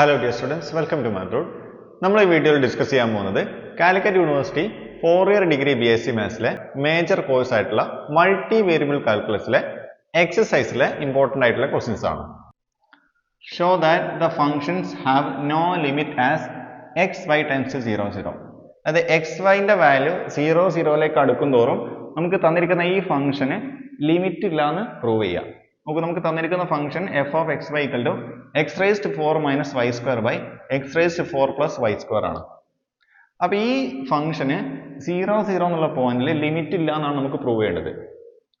Hello dear students welcome to മാൻറോഡ് നമ്മൾ ഈ വീഡിയോയിൽ ഡിസ്കസ് ചെയ്യാൻ പോകുന്നത് Calicut university four year degree B S C മാത്സിലെ major course ആയിട്ടുള്ള മൾട്ടി വേരിയബിൾ കാൽക്കുലസിലെ എക്സസൈസിലെ ഇമ്പോർട്ടന്റ് ആയിട്ടുള്ള ക്വസ്റ്റ്യൻസ് ആണ്. Show that the functions have no limit as x y times zero zero അതായത് എക്സ് വൈന്റെ വാല്യൂ സീറോ സീറോയിലേക്ക് അടുക്കും തോറും നമുക്ക് തന്നിരിക്കുന്ന ഈ ഫംഗ്ഷന് ലിമിറ്റ് ഇല്ലാന്ന് പ്രൂവ് ചെയ്യാം. നമുക്ക് നമുക്ക് തന്നിരിക്കുന്ന function f of x y equal to x raised four minus y square by x raised four plus y square ആണ്. അപ്പൊ ഈ ഫംഗ്ഷന് സീറോ സീറോ എന്നുള്ള പോയിന്റിൽ ലിമിറ്റ് ഇല്ല എന്നാണ് നമുക്ക് പ്രൂവ് ചെയ്യേണ്ടത്.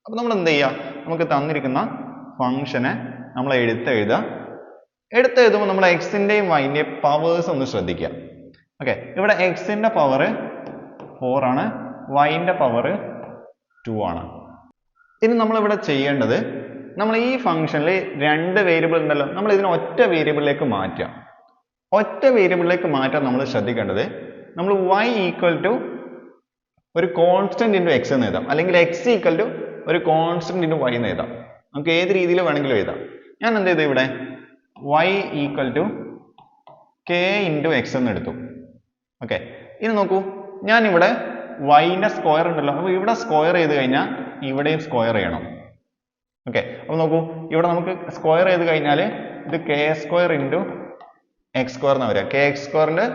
അപ്പൊ നമ്മൾ എന്ത് ചെയ്യുക നമുക്ക് തന്നിരിക്കുന്ന ഫംഗ്ഷനെ നമ്മൾ എടുത്തെഴുതുക എടുത്തെഴുതുമ്പോൾ നമ്മൾ എക്സിന്റെയും വൈന്റെയും പവേഴ്സ് ഒന്ന് ശ്രദ്ധിക്കുക. ഓക്കെ ഇവിടെ എക്സിന്റെ പവർ ഫോർ ആണ്. വൈന്റെ പവർ ടു ആണ്. ഇനി നമ്മളിവിടെ ചെയ്യേണ്ടത് നമ്മൾ ഈ ഫംഗ്ഷനിൽ രണ്ട് വേരിയബിൾ ഉണ്ടല്ലോ. നമ്മൾ ഇതിനെ ഒറ്റ വേരിയബിളിലേക്ക് മാറ്റാം ഒറ്റ വേരിയബിളിലേക്ക് മാറ്റാൻ നമ്മൾ ശ്രദ്ധിക്കേണ്ടത് നമ്മൾ y ഈക്വൽ ടു ഒരു കോൺസ്റ്റന്റ് ഇന്റു എക്സ് എന്ന് എഴുതാം. അല്ലെങ്കിൽ എക്സ് ഈക്വൽ ടു ഒരു കോൺസ്റ്റന്റ് ഇന്റു വൈ എന്ന് എഴുതാം. നമുക്ക് ഏത് രീതിയിൽ വേണമെങ്കിലും എഴുതാം. ഞാൻ എന്ത് ചെയ്തു ഇവിടെ? y equal to k into x എന്ന് എടുത്തു. ഓക്കെ ഇനി നോക്കൂ. ഞാനിവിടെ വൈന്റെ സ്ക്വയർ ഉണ്ടല്ലോ. അപ്പോൾ ഇവിടെ സ്ക്വയർ ചെയ്ത് കഴിഞ്ഞാൽ ഇവിടെയും സ്ക്വയർ ചെയ്യണം. ഓക്കെ അപ്പോൾ നോക്കൂ ഇവിടെ നമുക്ക് സ്ക്വയർ ചെയ്ത് കഴിഞ്ഞാൽ ഇത് k square into x square എന്ന് വരിക. കെ എക്സ് സ്ക്വയറിന്റെ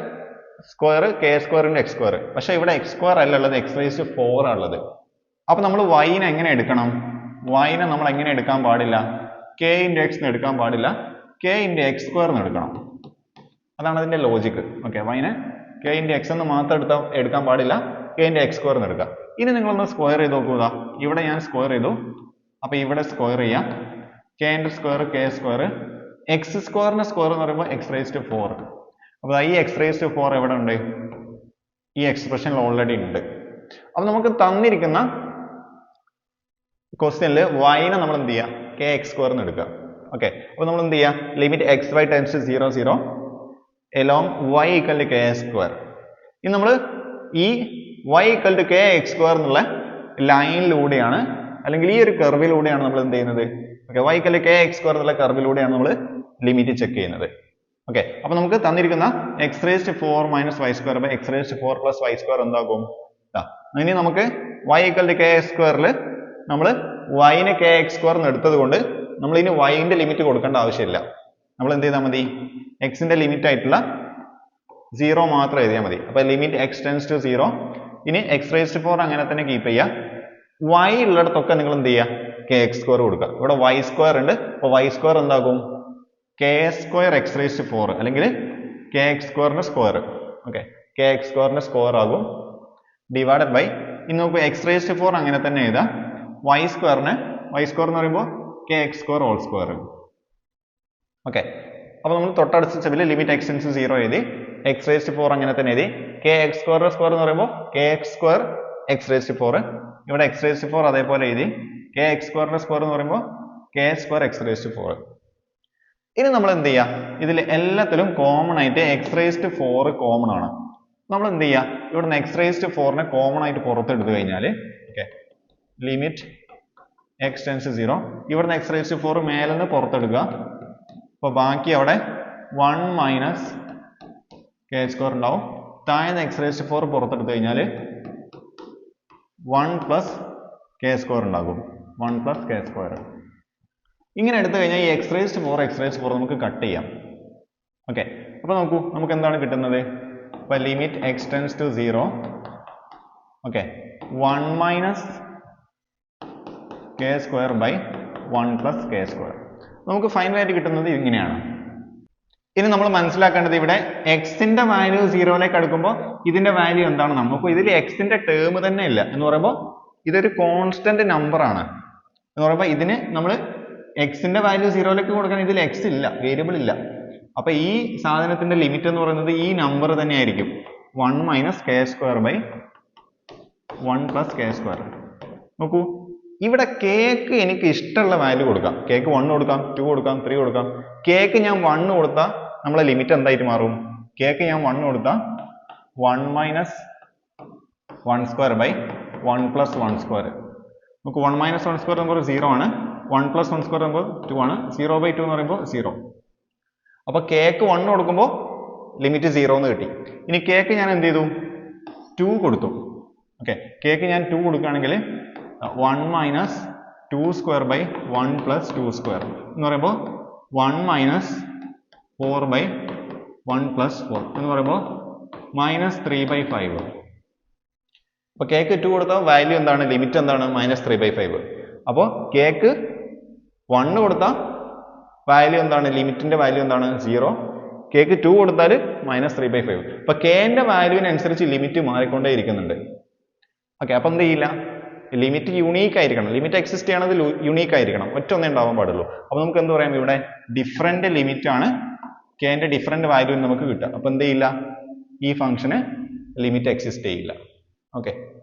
square k square into x square പക്ഷെ ഇവിടെ എക്സ് സ്ക്വയർ അല്ല ഉള്ളത് എക്സ് റേസ് ഫോർ ഉള്ളത്. അപ്പൊ നമ്മൾ വൈനെ എങ്ങനെ എടുക്കണം? വൈനെ നമ്മൾ എങ്ങനെ എടുക്കാൻ പാടില്ല? കെ ഇന്റു എക്സ് എടുക്കാൻ പാടില്ല. കെ ഇന്റു എക്സ് സ്ക്വയർ എന്ന് എടുക്കണം. അതാണ് അതിന്റെ ലോജിക്ക് ഓക്കെ വൈനെ കെ ഇന്റു എക്സ് എന്ന് മാത്രം എടുത്താൽ എടുക്കാൻ പാടില്ല. കെ ഇന്റു എക്സ് സ്ക്വയർ എന്ന് എടുക്കാം. ഇനി നിങ്ങളൊന്ന് സ്ക്വയർ ചെയ്ത് നോക്കുക. ഇവിടെ ഞാൻ സ്ക്വയർ ചെയ്തു. അപ്പൊ ഇവിടെ സ്ക്വയർ ചെയ്യാം. K into square k square x സ്ക്വയറിന്റെ സ്ക്വയർ എന്ന് പറയുമ്പോൾ എക്സ് റേസ് ടു ഫോർ അപ്പോൾ ഈ എക്സ് റേസ് ടു ഫോർ എവിടെ ഉണ്ട്? ഈ എക്സ്പ്രഷനിൽ ഓൾറെഡി ഉണ്ട്. അപ്പോൾ നമുക്ക് തന്നിരിക്കുന്ന ക്വസ്റ്റ്യനിൽ വൈനെ നമ്മൾ എന്ത് ചെയ്യാം? കെ എക്സ് സ്ക്വയർ എന്ന് എടുക്കുക ഓക്കെ അപ്പോൾ നമ്മൾ എന്ത് ചെയ്യുക limit x y times zero zero along y equal to k square ഇനി നമ്മൾ ഈ y equal to k x square എന്നുള്ള ലൈനിലൂടെയാണ് അല്ലെങ്കിൽ ഈ ഒരു കർവിലൂടെയാണ് നമ്മൾ എന്ത് ചെയ്യുന്നത്? Okay y k x square എന്നുള്ള കർവിലൂടെയാണ് നമ്മൾ ലിമിറ്റ് ചെക്ക് ചെയ്യുന്നത്. ഓക്കെ അപ്പൊ നമുക്ക് തന്നിരിക്കുന്ന x raised four minus y square by x raised four plus y square എന്താകും. ഇനി നമുക്ക് വൈ ടു കെ എക്സ് സ്ക്വയറിൽ നമ്മൾ വൈനെ കെ എക്സ് സ്ക്വയർ എന്ന് എടുത്തത് കൊണ്ട് നമ്മൾ ഇനി വൈന്റെ ലിമിറ്റ് കൊടുക്കേണ്ട ആവശ്യമില്ല. നമ്മൾ എന്ത് ചെയ്താൽ മതി? എക്സിന്റെ ലിമിറ്റ് ആയിട്ടുള്ള സീറോ മാത്രം എഴുതിയാൽ മതി. അപ്പൊ limit x tends to zero ഇനി എക്സ് റേസ്റ്റ് ഫോർ അങ്ങനെ തന്നെ കീപ്പ് ചെയ്യുക വൈ ഉള്ളിടത്തൊക്കെ നിങ്ങൾ എന്ത് ചെയ്യുക കെ എക്സ് സ്ക്വയർ കൊടുക്കുക. ഇവിടെ വൈ സ്ക്വയർ ഉണ്ട്. അപ്പോൾ വൈ സ്ക്വയർ എന്താകും? K square x raised four അല്ലെങ്കിൽ കെ എക്സ് സ്ക്വയറിന്റെ സ്ക്വയർ ഓക്കെ കെ എക്സ് സ്ക്വയറിന്റെ സ്ക്വയർ ആകും. ഡിവൈഡഡ് ബൈ ഇന്ന് നമുക്ക് എക്സ് റേസ്റ്റ് ഫോർ അങ്ങനെ തന്നെ എഴുതാം. വൈ സ്ക്വയറിന് വൈ സ്ക്വയർ എന്ന് പറയുമ്പോൾ k x square whole square okay അപ്പോൾ നമ്മൾ തൊട്ടടുത്ത സ്റ്റെപ്പിൽ ലിമിറ്റ് എക്സ്റ്റൻസ് സീറോ എഴുതി. എക്സ് റേസ്റ്റ് ഫോർ അങ്ങനെ തന്നെ എഴുതി. കെ എക്സ് സ്ക്വയർ സ്ക്വയർ എന്ന് പറയുമ്പോൾ k x square x raised four ഇവിടെ എക്സ് റേസ്റ്റ് ഫോർ അതേപോലെ എഴുതി. കെ എക്സ് സ്ക്വയറിന്റെ സ്ക്വയർ എന്ന് പറയുമ്പോൾ k square x raised four ഇനി നമ്മൾ എന്ത് ചെയ്യുക ഇതിൽ എല്ലാത്തിലും കോമൺ ആയിട്ട് എക്സ് റേസ്റ്റ് ഫോർ കോമൺ ആണ്. നമ്മൾ എന്ത് ചെയ്യുക ഇവിടുന്ന് എക്സ് റേസ്റ്റ് ഫോറിനെ കോമൺ ആയിട്ട് പുറത്തെടുത്തു കഴിഞ്ഞാൽ okay limit x tends zero ഇവിടുന്ന് എക്സ് റേസ്റ്റ് ഫോർ മേലെ നിന്ന് പുറത്തെടുക്കുക. അപ്പോൾ ബാക്കി അവിടെ വൺ മൈനസ് കെ സ്ക്വയർ ഉണ്ടാവും. താഴെ എക്സ് റേസ്റ്റ് ഫോർ പുറത്തെടുത്തു കഴിഞ്ഞാൽ വൺ പ്ലസ് കെ സ്ക്വയർ ഉണ്ടാകും. One plus k square. ഇങ്ങനെ എടുത്തു കഴിഞ്ഞാൽ ഈ x raised four x four നമുക്ക് കട്ട് ചെയ്യാം. ഓക്കെ അപ്പോൾ നോക്കൂ നമുക്ക് എന്താണ് കിട്ടുന്നത്? അപ്പോൾ limit x tends to zero okay one minus k square by one plus k square നമുക്ക് ഫൈനലായിട്ട് കിട്ടുന്നത് ഇങ്ങനെയാണ്. ഇനി നമ്മൾ മനസ്സിലാക്കേണ്ടത് ഇവിടെ എക്സിന്റെ വാല്യൂ സീറോയിലേക്ക് അടുക്കുമ്പോൾ ഇതിന്റെ വാല്യൂ എന്താണ് നമുക്ക്? ഇതിൽ എക്സിന്റെ ടേം തന്നെ ഇല്ല. എന്ന് പറയുമ്പോൾ ഇതൊരു കോൺസ്റ്റന്റ് നമ്പർ ആണ്. എന്ന് പറയുമ്പോൾ ഇതിന് നമ്മൾ എക്സിന്റെ വാല്യൂ സീറോയിലേക്ക് കൊടുക്കാൻ ഇതിൽ എക്സ് ഇല്ല വേരിയബിൾ ഇല്ല. അപ്പൊ ഈ സാധനത്തിന്റെ ലിമിറ്റ് എന്ന് പറയുന്നത് ഈ നമ്പർ തന്നെ ആയിരിക്കും. One minus k square by one plus k square നോക്കൂ ഇവിടെ കേക്ക് എനിക്ക് ഇഷ്ടമുള്ള വാല്യൂ കൊടുക്കാം. കേക്ക് വൺ കൊടുക്കാം ടു കൊടുക്കാം ത്രീ കൊടുക്കാം. കേക്ക് ഞാൻ വൺ കൊടുത്താൽ നമ്മളെ ലിമിറ്റ് എന്തായിട്ട് മാറും? കേക്ക് ഞാൻ വൺ കൊടുത്താൽ one minus one square by one plus one square നമുക്ക് വൺ മൈനസ് വൺ സ്ക്വയർ എന്ന് പറയുമ്പോൾ സീറോ ആണ്. വൺ പ്ലസ് വൺ സ്ക്വയർ പറയുമ്പോൾ ടു ആണ്. സീറോ ബൈ ടു എന്ന് പറയുമ്പോൾ സീറോ അപ്പോൾ കേക്ക് വൺ കൊടുക്കുമ്പോൾ ലിമിറ്റ് സീറോ എന്ന് കിട്ടി. ഇനി കേക്ക് ഞാൻ എന്ത് ചെയ്തു? ടു കൊടുത്തു. ഓക്കെ കേക്ക് ഞാൻ ടു കൊടുക്കുകയാണെങ്കിൽ one minus two square by one plus two square എന്ന് പറയുമ്പോൾ one minus four by one plus four എന്ന് പറയുമ്പോൾ മൈനസ് ത്രീ ബൈ ഫൈവ് അപ്പോൾ കേക്ക് ടു കൊടുത്താൽ വാല്യൂ എന്താണ്? ലിമിറ്റ് എന്താണ്? മൈനസ് ത്രീ ബൈ ഫൈവ് അപ്പോൾ കേക്ക് വണ്ണ് കൊടുത്താൽ വാല്യൂ എന്താണ്? ലിമിറ്റിന്റെ വാല്യൂ എന്താണ്? സീറോ കേക്ക് ടു കൊടുത്താൽ മൈനസ് ത്രീ ബൈ ഫൈവ് അപ്പൊ കെന്റെ വാല്യൂവിനനുസരിച്ച് ലിമിറ്റ് മാറിക്കൊണ്ടേ ഇരിക്കുന്നുണ്ട്. ഓക്കെ അപ്പൊ എന്ത് ചെയ്യില്ല? ലിമിറ്റ് യുണീക്ക് ആയിരിക്കണം. ലിമിറ്റ് എക്സിസ്റ്റ് ചെയ്യണത് യുണീക്ക് ആയിരിക്കണം. ഒറ്റ ഒന്നേ ഉണ്ടാവാൻ പാടുള്ളൂ. അപ്പോൾ നമുക്ക് എന്ത് പറയാം ഇവിടെ? ഡിഫറെന്റ് ലിമിറ്റ് ആണ് കെന്റെ ഡിഫറെന്റ് വാല്യൂ നമുക്ക് കിട്ടുക. അപ്പോൾ എന്ത് ചെയ്യില്ല? ഈ ഫംഗ്ഷന് ലിമിറ്റ് എക്സിസ്റ്റ് ചെയ്യില്ല. ഓക്കെ